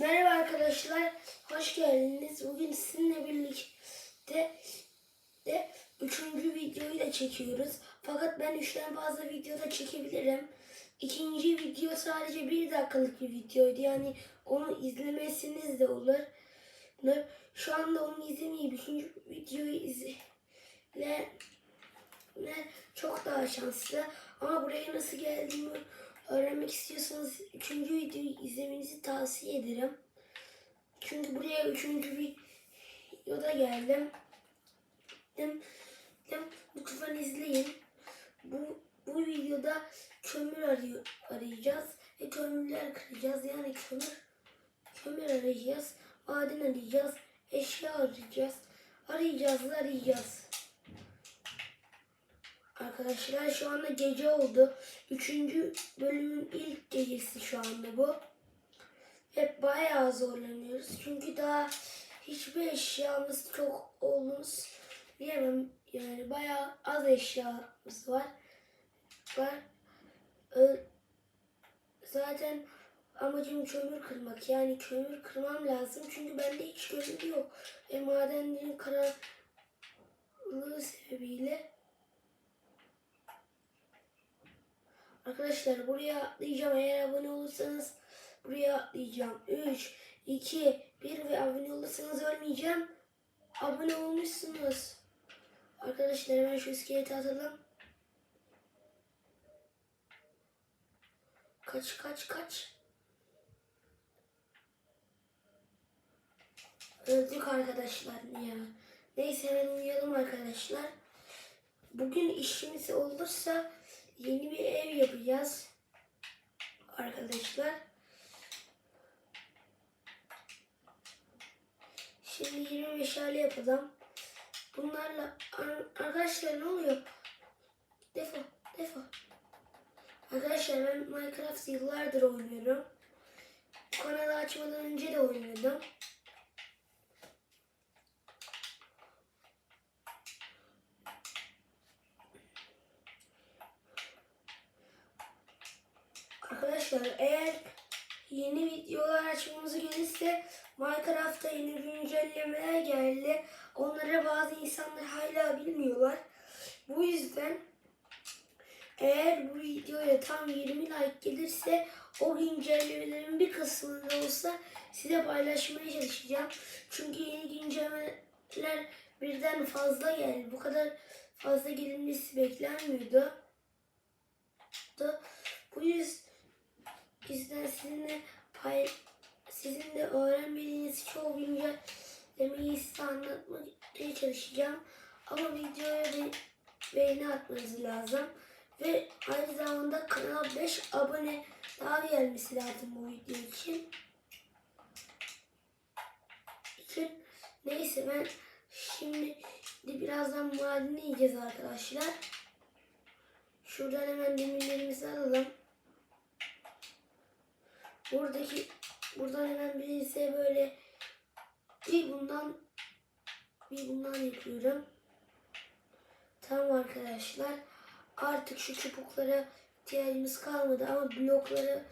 Merhaba arkadaşlar, hoş geldiniz. Bugün sizinle birlikte de üçüncü videoyu da çekiyoruz. Fakat ben üçten fazla video da çekebilirim. İkinci video sadece bir dakikalık bir videoydu. Yani onu izlemesiniz de olur. Şu anda onu izlemeyip üçüncü videoyu izleyenler çok daha şanslı. Ama buraya nasıl geldiğimi öğrenmek istiyorsanız üçüncü videoyu izlemenizi tavsiye ederim. Çünkü buraya üçüncü videoda geldim. Dedim, dedim, lütfen izleyin. Bu, bu videoda kömür arıyor, arayacağız ve kömürler kıracağız. Yani kömür kömür arayacağız, maden arayacağız, eşya arayacağız. Arayacağız, arayacağız. Arkadaşlar şu anda gece oldu. Üçüncü bölümün ilk gecesi şu anda bu. Ve bayağı zorlanıyoruz. Çünkü daha hiçbir eşyamız çok olduğumuz diyemem. Yani bayağı az eşyamız var. Var. Zaten amacım kömür kırmak. Yani kömür kırmam lazım. Çünkü bende hiç kömür yok. Ve madenlerin karanlığı sebebiyle Arkadaşlar buraya atlayacağım. Eğer abone olursanız buraya atlayacağım. 3, 2, 1 ve abone olursanız ölmeyeceğim. Abone olmuşsunuz. Arkadaşlar hemen şu iskeleti atalım. Kaç kaç kaç. Öldük arkadaşlar ya. Neyse hemen uyuyalım arkadaşlar. Bugün işimiz olursa yeni bir ev yapacağız. Arkadaşlar. Şimdi 25 hali yapalım. Bunlarla arkadaşlar ne oluyor? Defo, defo. Arkadaşlar ben Minecraft yıllardır oynuyorum. Kanalı açmadan önce de oynuyordum. Arkadaşlar eğer yeni videolar açmamızı gelirse Minecraft'ta yeni güncellemeler geldi. Onlara bazı insanlar hala bilmiyorlar. Bu yüzden eğer bu videoya tam 20 like gelirse o güncellemelerin bir kısmını da olsa size paylaşmaya çalışacağım. Çünkü yeni güncellemeler birden fazla geldi. Bu kadar fazla gelinmesi beklenmiyordu. Bu yüzden bizden sizinle pay sizin de öğrenmediğiniz çoğu güncellemeyi size anlatmaya çalışacağım. Ama videoya bir beğeni atmanız lazım. Ve aynı zamanda kanala 5 abone daha gelmesi lazım bu video için. için. Neyse ben şimdi birazdan madeni yiyeceğiz arkadaşlar. Şuradan hemen demirlerimizi alalım. Buradaki buradan hemen birisi böyle bir bundan bir bundan yapıyorum. Tamam arkadaşlar. Artık şu çubuklara ihtiyacımız kalmadı ama bloklara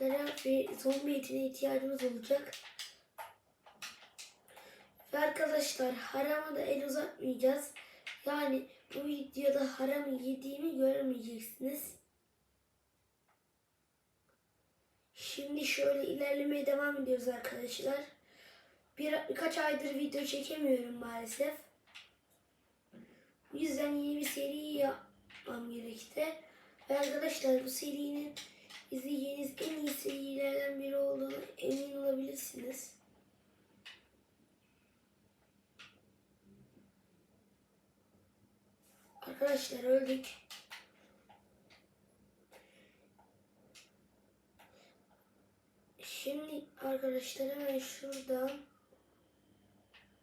ve zombi etine ihtiyacımız olacak. Ve arkadaşlar harama da el uzatmayacağız. Yani bu videoda haram yediğimi görmeyeceksiniz. Şimdi şöyle ilerlemeye devam ediyoruz arkadaşlar. Bir, birkaç aydır video çekemiyorum maalesef. Bu yüzden yeni bir seri yapmam gerekti. Ve arkadaşlar bu serinin izleyeceğiniz en iyi serilerden biri olduğunu emin olabilirsiniz. Arkadaşlar öldük. Şimdi arkadaşlar hemen şuradan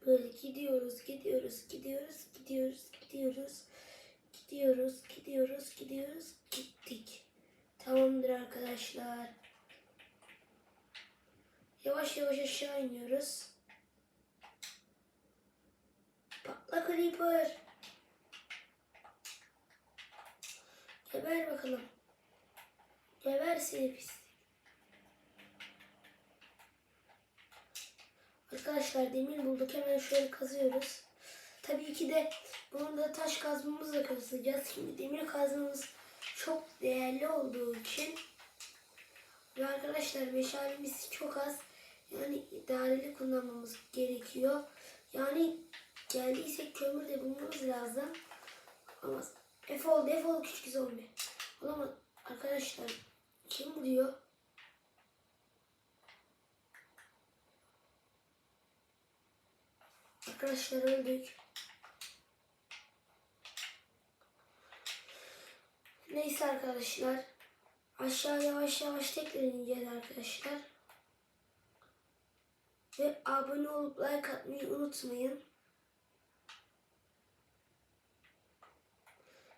böyle gidiyoruz, gidiyoruz, gidiyoruz, gidiyoruz, gidiyoruz, gidiyoruz, gidiyoruz, gidiyoruz, gittik. Tamamdır arkadaşlar. Yavaş yavaş aşağı iniyoruz. Patla Creeper. Geber bakalım. Geber seni pis. Arkadaşlar demir bulduk. Hemen şöyle kazıyoruz. Tabii ki de bunu da taş kazmamızla kazacağız. Şimdi demir kazmamız çok değerli olduğu için ve arkadaşlar meşalemiz çok az. Yani idareli kullanmamız gerekiyor. Yani geldiyse kömür de bulmamız lazım. Ama defol defol küçük zombi. Olamaz arkadaşlar. Kim vuruyor? Arkadaşlar öldük. Neyse arkadaşlar. Aşağı yavaş yavaş tekrar ineceğiz arkadaşlar. Ve abone olup like atmayı unutmayın.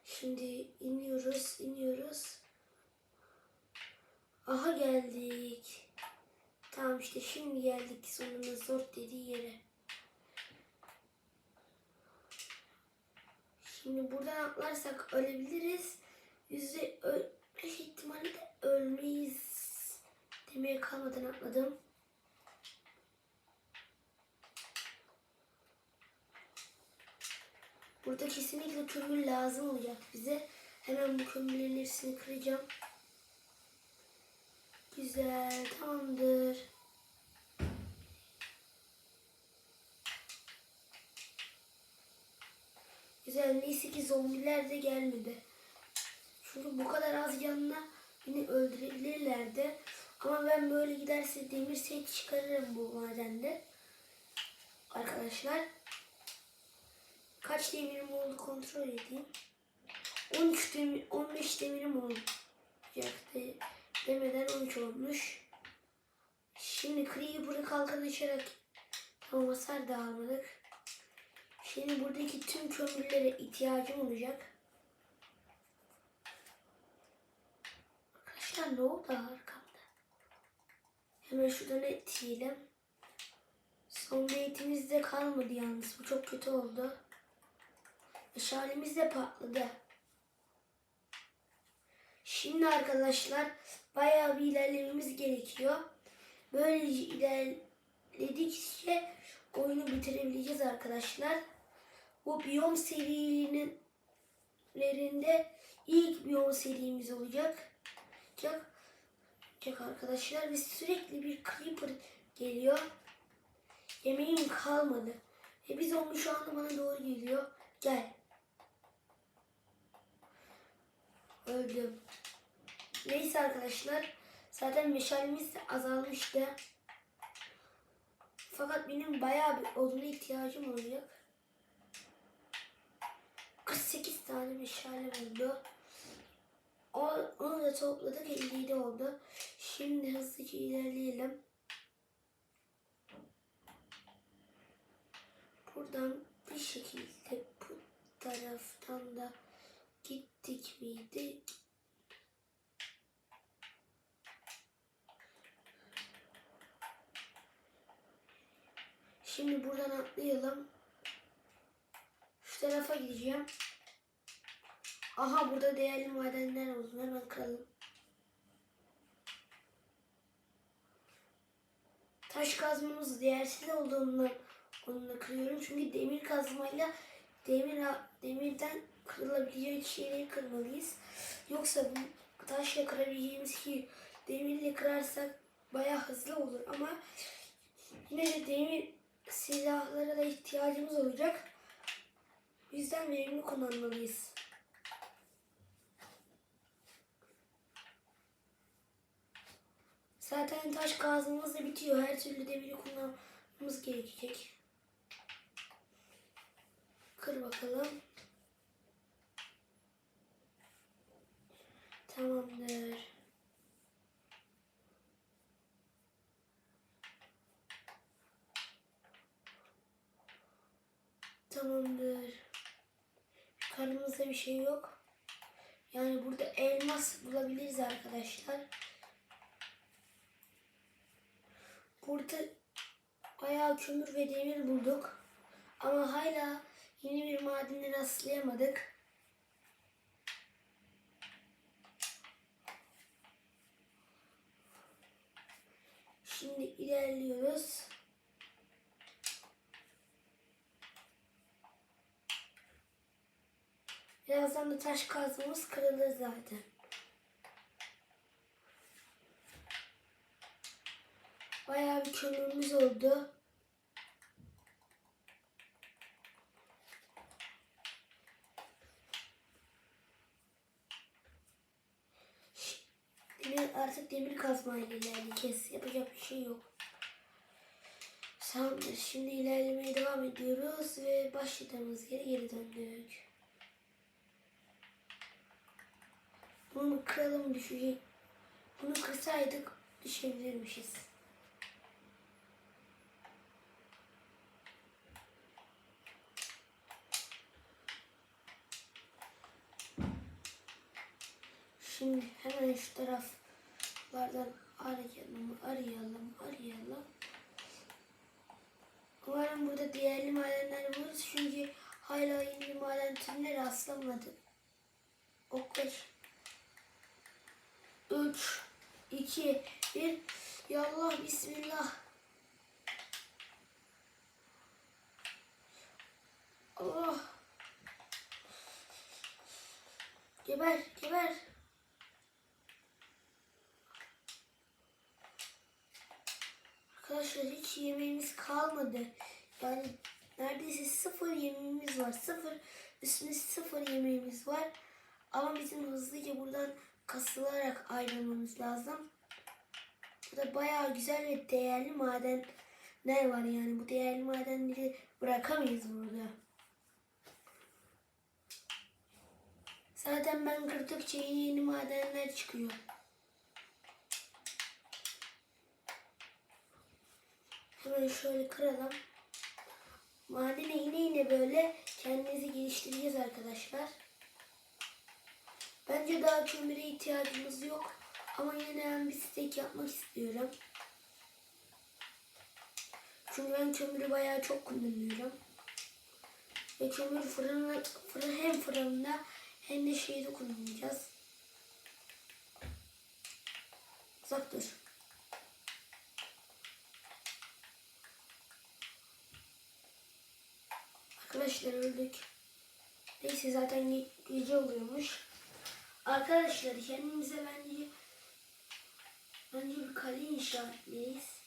Şimdi iniyoruz, iniyoruz. Aha geldik. Tamam işte şimdi geldik sonunda zor dediği yere. Şimdi buradan atlarsak ölebiliriz. Yüzde ölme ihtimali de ölmeyiz. Demeye kalmadan atladım. Burada kesinlikle kömür lazım olacak bize. Hemen bu kömürlerin hepsini kıracağım. Güzel, tamamdır. Güzel, neyse ki zombiler de gelmedi. Çünkü bu kadar az yanına beni öldürebilirlerdi. Ama ben böyle giderse demir set çıkarırım bu madende. Arkadaşlar. Kaç demirim oldu kontrol edeyim. 13 demir, 15 demirim olacaktı. Demeden 13 olmuş. Şimdi Creeper'ı kalkan açarak tamam hasar da almadık. Şimdi buradaki tüm kömürlere ihtiyacım olacak. Arkadaşlar ne oldu arkamda? Hemen şuradan et. Son etimiz de kalmadı yalnız. Bu çok kötü oldu. Meşalemiz de patladı. Şimdi arkadaşlar bayağı bir ilerlememiz gerekiyor. Böylece ilerledikçe oyunu bitirebileceğiz arkadaşlar. Bu biyom serinin lerinde ilk biyom serimiz olacak. Olacak, olacak arkadaşlar ve sürekli bir creeper geliyor. Yemeğim kalmadı. Ve bir zombi şu anda bana doğru geliyor. Gel. Öldüm. Neyse arkadaşlar. Zaten meşalemiz de azalmıştı. Fakat benim bayağı bir oduna ihtiyacım olacak. 48 tane meşale. O, onu da topladık 57 oldu. Şimdi hızlıca ilerleyelim. Buradan bir şekilde bu taraftan da gittik miydi? Şimdi buradan atlayalım. Tarafa gideceğim. Aha burada değerli madenler oldu. Hemen kıralım. Taş kazmamız değersiz olduğundan onunla kırıyorum. Çünkü demir kazmayla demir demirden kırılabilecek şeyleri kırmalıyız. Yoksa bu taşla kırabileceğimiz ki demirle kırarsak bayağı hızlı olur ama yine de demir silahlara da ihtiyacımız olacak. O yüzden verimli kullanmalıyız. Zaten taş kazmamız da bitiyor. Her türlü demiri kullanmamız gerekecek. Kır bakalım. Tamamdır. Tamamdır. Karnımızda bir şey yok. Yani burada elmas bulabiliriz arkadaşlar. Burada bayağı kömür ve demir bulduk. Ama hala yeni bir madeni rastlayamadık. Şimdi ilerliyoruz. Birazdan da taş kazmamız kırılır zaten. Bayağı bir kömürümüz oldu. Demir, artık demir kazmayla ilerleyeceğiz. Yapacak bir şey yok. Tamamdır. Şimdi ilerlemeye devam ediyoruz ve başladığımız yere geri döndük. Bunu kıralım düşecek. Bunu kırsaydık düşebilirmişiz. Şimdi hemen şu taraflardan arayalım, arayalım, arayalım. Umarım burada değerli madenler buluruz çünkü hala yeni maden türüne rastlamadım. Oklar. 3, 2, 1. Yallah Bismillah. Allah. Geber, geber. Arkadaşlar hiç yemeğimiz kalmadı. Yani neredeyse sıfır yemeğimiz var. Sıfır, üstüne sıfır yemeğimiz var. Ama bizim hızlıca buradan kasılarak ayrılmamız lazım. Burada bayağı güzel ve değerli madenler var yani. Bu değerli madenleri bırakamayız burada. Zaten ben kırdıkça yeni yeni madenler çıkıyor. Hemen şöyle kıralım. Madene yine yine böyle kendimizi geliştireceğiz arkadaşlar. Bence daha kömüre ihtiyacımız yok. Ama yine bir steak yapmak istiyorum. Çünkü ben kömürü bayağı çok kullanıyorum. Ve kömür fırını, fırın, hem fırında hem de şeyde kullanacağız. Uzak dur. Arkadaşlar öldük. Neyse zaten ge- gece oluyormuş. Arkadaşlar kendimize bence bence bir kale inşa etmeliyiz.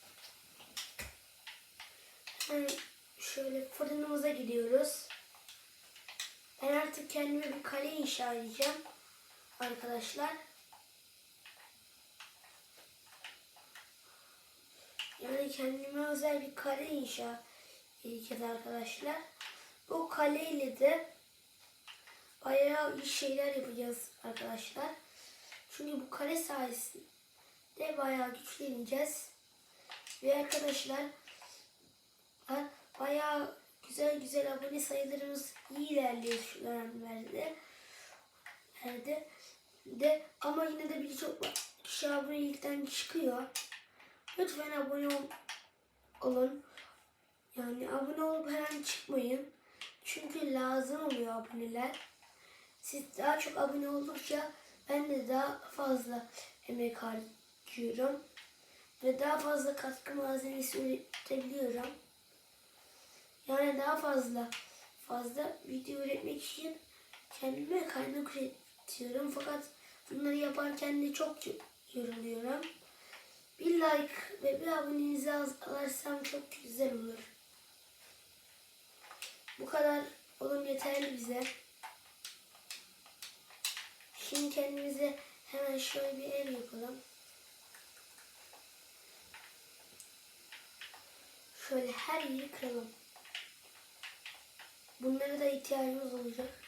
Hemen şöyle fırınımıza gidiyoruz. Ben artık kendime bir kale inşa edeceğim. Arkadaşlar. Yani kendime özel bir kale inşa edeceğiz arkadaşlar. Bu kaleyle de bayağı iyi şeyler yapacağız arkadaşlar. Çünkü bu kale sayesinde bayağı güçleneceğiz. Ve arkadaşlar bayağı güzel güzel abone sayılarımız iyi ilerliyor şu dönemlerde. Nerede? De, ama yine de birçok kişi abonelikten çıkıyor. Lütfen abone ol, olun. Yani abone olup hemen çıkmayın. Çünkü lazım oluyor aboneler. Siz daha çok abone oldukça ben de daha fazla emek harcıyorum. Ve daha fazla katkı malzemesi üretebiliyorum. Yani daha fazla fazla video üretmek için kendime kaynak üretiyorum. Fakat bunları yaparken de çok yoruluyorum. Bir like ve bir abonenizi alarsam çok güzel olur. Bu kadar olun yeterli bize. Şimdi kendimize hemen şöyle bir ev yapalım. Şöyle her yeri kıralım. Bunlara da ihtiyacımız olacak.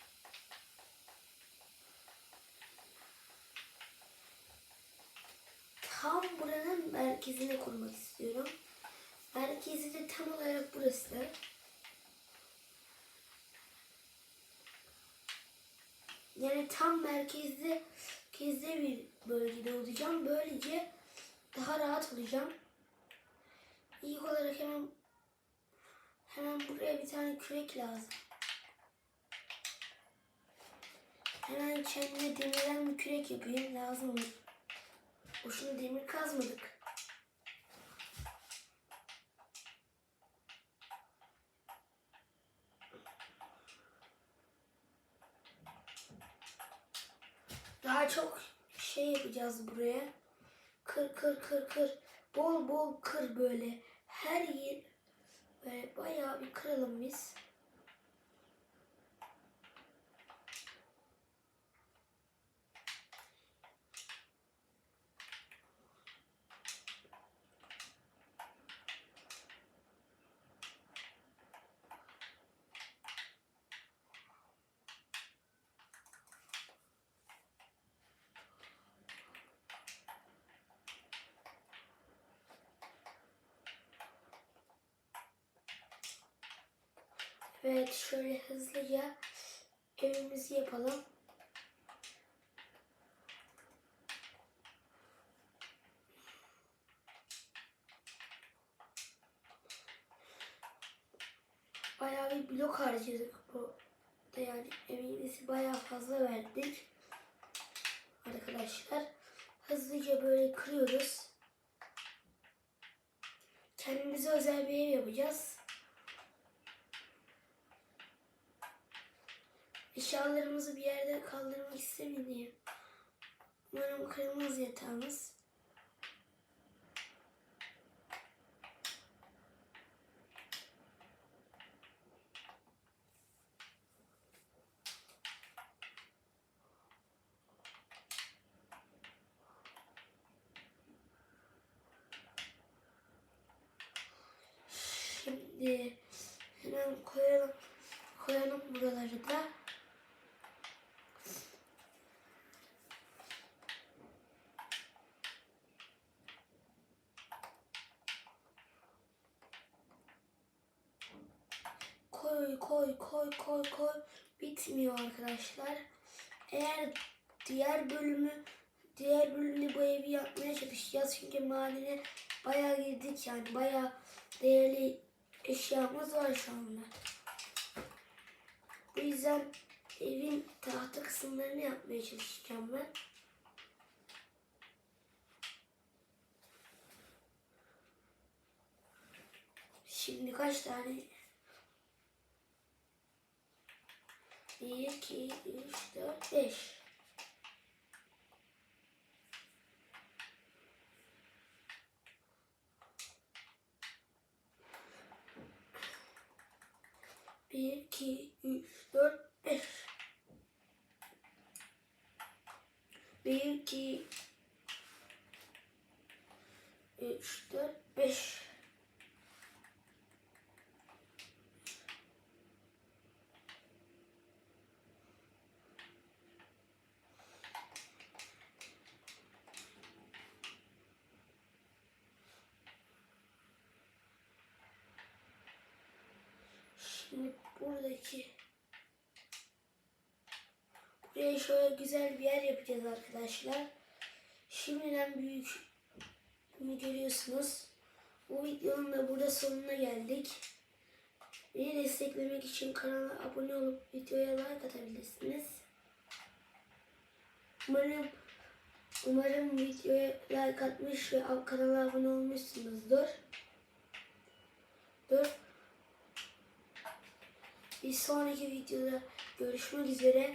Tam buranın merkezine kurmak istiyorum. Merkezi de tam olarak burası. Yani tam merkezde merkezde bir bölgede olacağım. Böylece daha rahat olacağım. İlk olarak hemen hemen buraya bir tane kürek lazım. Hemen kendime demirden bir kürek yapayım. Lazım olur. Boşuna demir kazmadık. Daha çok yapacağız buraya. Kır kır kır kır. Bol bol kır böyle. Her yer böyle bayağı bir kıralım biz. Evet şöyle hızlıca evimizi yapalım. Bayağı bir blok harcadık bu yani evimizi bayağı fazla verdik. Arkadaşlar hızlıca böyle kırıyoruz. Kendimize özel bir ev yapacağız. Eşyalarımızı bir yerde kaldırmak istemiyorum. Umarım kırılmaz yatağımız. Şimdi hemen koyalım koyalım buraları da. Koy koy koy koy bitmiyor arkadaşlar. Eğer diğer bölümü diğer bölümde bu evi yapmaya çalışacağız çünkü madene bayağı girdik yani bayağı değerli eşyamız var şu anda. Bu yüzden evin tahta kısımlarını yapmaya çalışacağım ben. Şimdi kaç tane? 1, 2, 3, 4, 5. Bir, iki, üç, dört, beş. Bir, iki, üç, dört, beş. Şimdi buradaki buraya şöyle güzel bir yer yapacağız arkadaşlar. Şimdiden büyük bunu görüyorsunuz. Bu videonun da burada sonuna geldik. Beni desteklemek için kanala abone olup videoya like atabilirsiniz. Umarım umarım videoya like atmış ve kanala abone olmuşsunuzdur. Dur. Bir sonraki videoda görüşmek üzere.